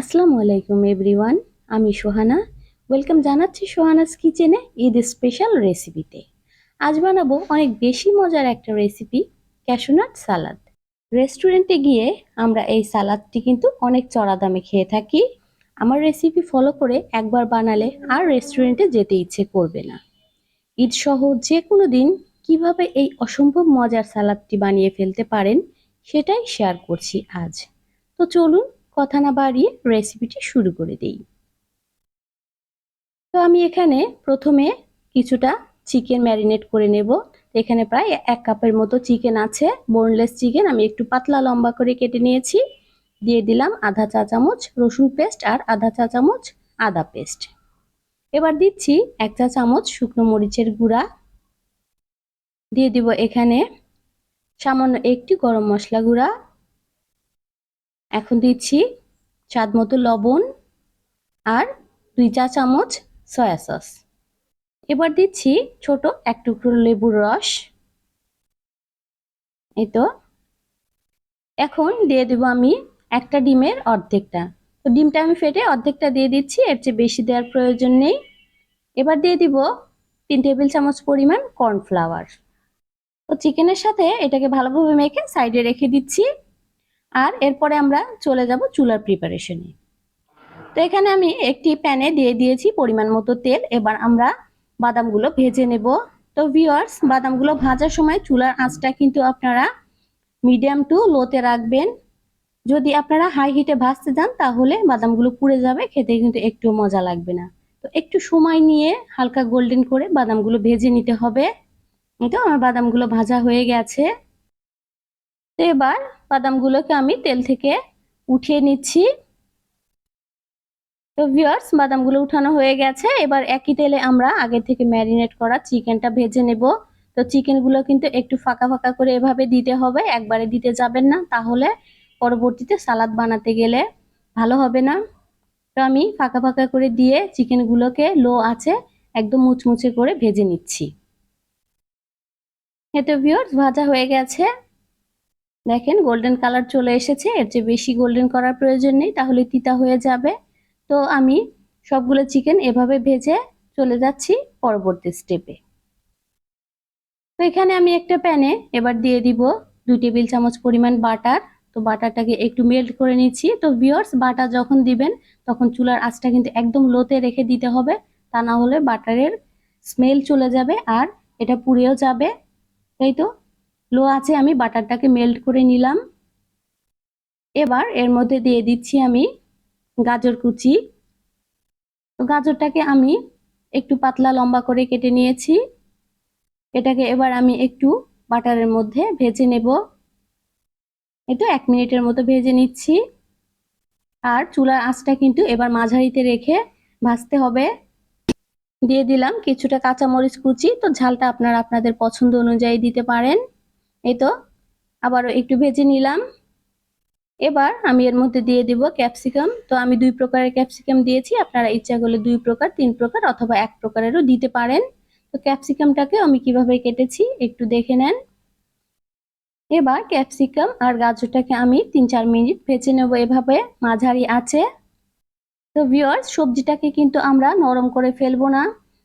আসসালামু আলাইকুম এভরিওয়ান, আমি সোহানা। ওয়েলকাম জানাচ্ছি সোহানাস কিচেনে ঈদ স্পেশাল রেসিপিতে। আজ বানাবো অনেক বেশি মজার একটা রেসিপি, ক্যাশোনাট সালাদ। রেস্টুরেন্টে গিয়ে আমরা এই সালাদটি কিন্তু অনেক চড়া দামে খেয়ে থাকি। আমার রেসিপি ফলো করে একবার বানালে আর রেস্টুরেন্টে যেতে ইচ্ছে করবে না। ঈদ সহ যে কোনো দিন কীভাবে এই অসম্ভব মজার সালাদটি বানিয়ে ফেলতে পারেন, সেটাই শেয়ার করছি আজ। তো চলুন কথা না বাড়িয়ে রেসিপিটি শুরু করে দিই। তো আমি এখানে প্রথমে কিছুটা চিকেন ম্যারিনেট করে নেব। এখানে প্রায় এক কাপের মতো চিকেন আছে বোনলেস চিকেন আমি একটু পাতলা লম্বা করে কেটে নিয়েছি। দিয়ে দিলাম আধা চা চামচ রসুন পেস্ট আর আধা চা চামচ আদা পেস্ট এবার দিচ্ছি এক চা চামচ শুকনো মরিচের গুঁড়া। দিয়ে দিব এখানে সামান্য একটি গরম মশলা গুঁড়া। এখন দিচ্ছি স্বাদ মতো লবণ আর দুই চা চামচ সয়া সস। এবার দিচ্ছি ছোট এক টুকরো লেবুর রস। এই তো। এখন দিয়ে দেবো আমি একটা ডিমের অর্ধেকটা। তো ডিমটা আমি ফেটে অর্ধেকটা দিয়ে দিচ্ছি, এর চেয়ে বেশি দেওয়ার প্রয়োজন নেই। এবার দিয়ে দিব তিন টেবিল চামচ পরিমাণ কর্নফ্লাওয়ার। তো চিকেনের সাথে এটাকে ভালোভাবে মেখে সাইডে রেখে দিচ্ছি। আর এরপরে আমরা চলে যাব চুলার প্রিপারেশনে তো এখানে আমি একটি প্যানে দিয়ে দিয়েছি পরিমাণ মতো তেল। এবার আমরা বাদামগুলো ভেজে নেব। তো ভিওয়ার্স বাদামগুলো ভাজার সময় চুলার আঁচটা কিন্তু আপনারা মিডিয়াম টু লোতে রাখবেন। যদি আপনারা হাই হিটে ভাজতে যান, তাহলে বাদামগুলো পুড়ে যাবে। খেতে কিন্তু একটু মজা লাগবে না। তো একটু সময় নিয়ে হালকা গোল্ডেন করে বাদামগুলো ভেজে নিতে হবে। তো আমার বাদামগুলো ভাজা হয়ে গেছে। তো এবার বাদামগুলোকে আমি তেল থেকে উঠিয়ে নিচ্ছি। তো ভিওয়ার্স বাদামগুলো উঠানো হয়ে গেছে। এবার একই তেলে আমরা আগে থেকে ম্যারিনেট করা চিকেনটা ভেজে নেব। তো চিকেনগুলো কিন্তু একটু ফাঁকা ফাঁকা করে এভাবে দিতে হবে, একবারে দিতে যাবেন না। তাহলে পরবর্তীতে সালাদ বানাতে গেলে ভালো হবে না। তো আমি ফাঁকা ফাঁকা করে দিয়ে চিকেনগুলোকে লো আছে একদম মুচমুচে করে ভেজে নিচ্ছি। এতে ভিওর্স ভাজা হয়ে গেছে। দেখেন গোল্ডেন কালার চলে এসেছে। এর চেয়ে বেশি গোল্ডেন করার প্রয়োজন নেই, তাহলে তিতা হয়ে যাবে। তো আমি সবগুলো চিকেন এভাবে ভেজে চলে যাচ্ছি পরবর্তী স্টেপে তো এখানে আমি একটা প্যানে এবার দিয়ে দিব দুই টেবিল চামচ পরিমাণ বাটার। তো বাটারটাকে একটু মেল্ট করে নিচ্ছি। তো ভিওর্স বাটার যখন দিবেন, তখন চুলার আঁচটা কিন্তু একদম লোতে রেখে দিতে হবে। তা না হলে বাটারের স্মেল চলে যাবে আর এটা পুড়েও যাবে। তাই তো? লো আছে, আমি বাটারটাকে মেল্ট করে নিলাম। এবার এর মধ্যে দিয়ে দিচ্ছি আমি গাজর কুচি। তো গাজরটাকে আমি একটু পাতলা লম্বা করে কেটে নিয়েছি। এটাকে এবার আমি একটু বাটারের মধ্যে ভেজে নেব। তো এক মিনিটের মতো ভেজে নিচ্ছি। আর চুলার আঁচটা কিন্তু এবার মাঝারিতে রেখে ভাজতে হবে। দিয়ে দিলাম কিছুটা কাঁচামরিচ কুচি। তো ঝালটা আপনারা আপনাদের পছন্দ অনুযায়ী দিতে পারেন। এই তো, আবারও একটু ভেজে নিলাম। এবার আমি এর মধ্যে দিয়ে দিব ক্যাপসিকাম। তো আমি দুই প্রকারের ক্যাপসিকাম দিয়েছি, আপনারা ইচ্ছা করলে দুই প্রকার, তিন প্রকার অথবা এক প্রকারেরও দিতে পারেন। তো ক্যাপসিকামটাকে আমি কীভাবে কেটেছি একটু দেখে নেন। এবার ক্যাপসিকাম আর গাজরটাকে আমি তিন চার মিনিট ভেজে নেব এভাবে, মাঝারি আছে। তো ভিওয়ার্স সবজিটাকে কিন্তু আমরা নরম করে ফেলব না,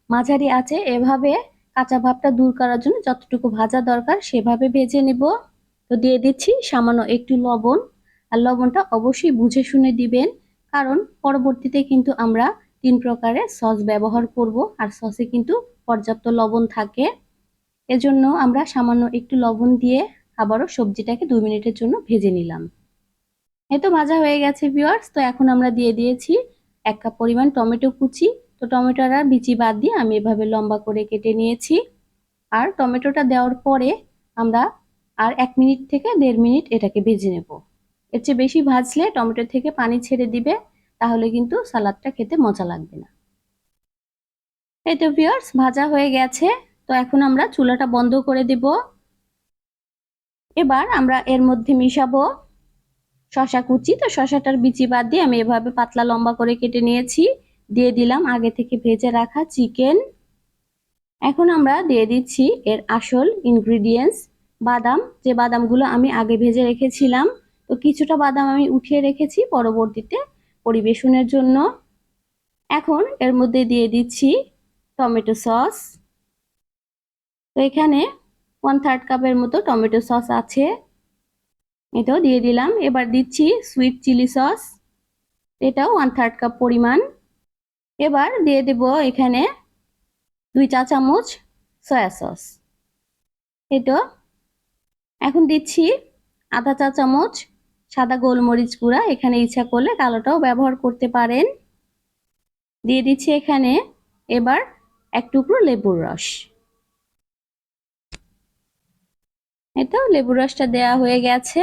মাঝারি আছে এভাবে। কাঁচা ভাবটা দূর করার জন্য যতটুকু ভাজা দরকার সেভাবে ভেজে নেব। তো দিয়ে দিচ্ছি সামান্য একটু লবণ। আর লবণটা অবশ্যই বুঝে শুনে দিবেন, কারণ পরবর্তীতে কিন্তু আমরা তিন প্রকারের সস ব্যবহার করব আর সসে কিন্তু পর্যাপ্ত লবণ থাকে। এজন্য আমরা সামান্য একটু লবণ দিয়ে আবারও সবজিটাকে দুই মিনিটের জন্য ভেজে নিলাম। এই তো ভাজা হয়ে গেছে ভিওয়ার্স তো এখন আমরা দিয়ে দিয়েছি এক কাপ পরিমাণ টমেটো কুচি। তো টমেটোর আর বিচি বাদ দিয়ে আমি এভাবে লম্বা করে কেটে নিয়েছি। আর টমেটোটা দেওয়ার পরে আমরা আর এক মিনিট থেকে দেড় মিনিট এটাকে ভেজে নেব। এর চেয়ে বেশি ভাজলে টমেটো থেকে পানি ছেড়ে দিবে, তাহলে কিন্তু সালাদটা খেতে মজা লাগবে না। এই তো ভিওর্স ভাজা হয়ে গেছে। তো এখন আমরা চুলাটা বন্ধ করে দেব। এবার আমরা এর মধ্যে মিশাবো শশা কুচি। তো শশাটার বিচি বাদ দিয়ে আমি এভাবে পাতলা লম্বা করে কেটে নিয়েছি। দিয়ে দিলাম আগে থেকে ভেজে রাখা চিকেন। এখন আমরা দিয়ে দিচ্ছি এর আসল ইনগ্রিডিয়েন্টস বাদাম। যে বাদামগুলো আমি আগে ভেজে রেখেছিলাম, তো কিছুটা বাদাম আমি উঠিয়ে রেখেছি পরবর্তীতে পরিবেশনের জন্য। এখন এর মধ্যে দিয়ে দিচ্ছি টমেটো সস। তো এখানে ওয়ান থার্ড কাপের মতো টমেটো সস আছে। এটাও দিয়ে দিলাম। এবার দিচ্ছি সুইট চিলি সস এটাও ওয়ান থার্ড কাপ পরিমাণ। এবার দিয়ে দেব এখানে দুই চা চামচ সয়া সস। এটা এখন দিচ্ছি আধা চা চামচ সাদা গোলমরিচ গুঁড়া। এখানে ইচ্ছা করলে কালোটাও ব্যবহার করতে পারেন। দিয়ে দিচ্ছি এখানে এবার এক টুকরো লেবুর রস। এটা লেবুর রসটা দেওয়া হয়ে গেছে।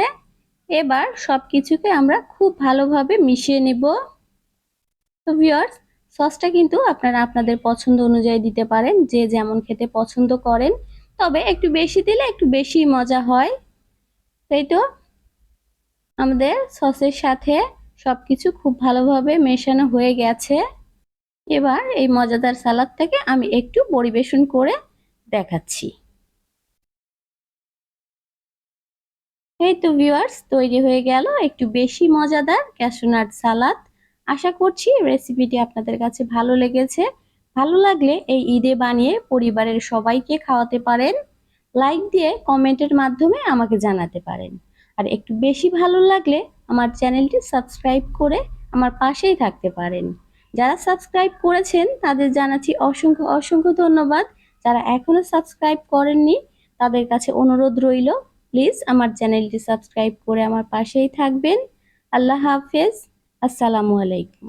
এবার সব কিছুকে আমরা খুব ভালোভাবে মিশিয়ে নেব। তো ভিওর্স সসটা কিন্তু আপনারা আপনাদের পছন্দ অনুযায়ী দিতে পারেন। যে যেমন খেতে পছন্দ করেন। তবে একটু বেশি দিলে একটু বেশি মজা হয়। তাই তো? আমাদের সসের সাথে সব কিছু খুব ভালোভাবে মেশানো হয়ে গেছে। এবার এই মজাদার সালাদটাকে আমি একটু পরিবেশন করে দেখাচ্ছি। এই তো ভিউয়ার্স তৈরি হয়ে গেল একটু বেশি মজাদার ক্যাশোনাট সালাদ। আশা করছি রেসিপিটি আপনাদের কাছে ভালো লেগেছে। ভালো লাগলে এই ঈদে বানিয়ে পরিবারের সবাইকে খাওয়াতে পারেন। লাইক দিয়ে কমেন্টের মাধ্যমে আমাকে জানাতে পারেন। আর একটু বেশি ভালো লাগলে আমার চ্যানেলটি সাবস্ক্রাইব করে আমার পাশেই থাকতে পারেন। যারা সাবস্ক্রাইব করেছেন, তাদের জানাচ্ছি অসংখ্য অসংখ্য ধন্যবাদ। যারা এখনও সাবস্ক্রাইব করেননি, তাদের কাছে অনুরোধ রইল প্লিজ আমার চ্যানেলটি সাবস্ক্রাইব করে আমার পাশেই থাকবেন। আল্লাহ হাফেজ। আসসালামু আলাইকুম।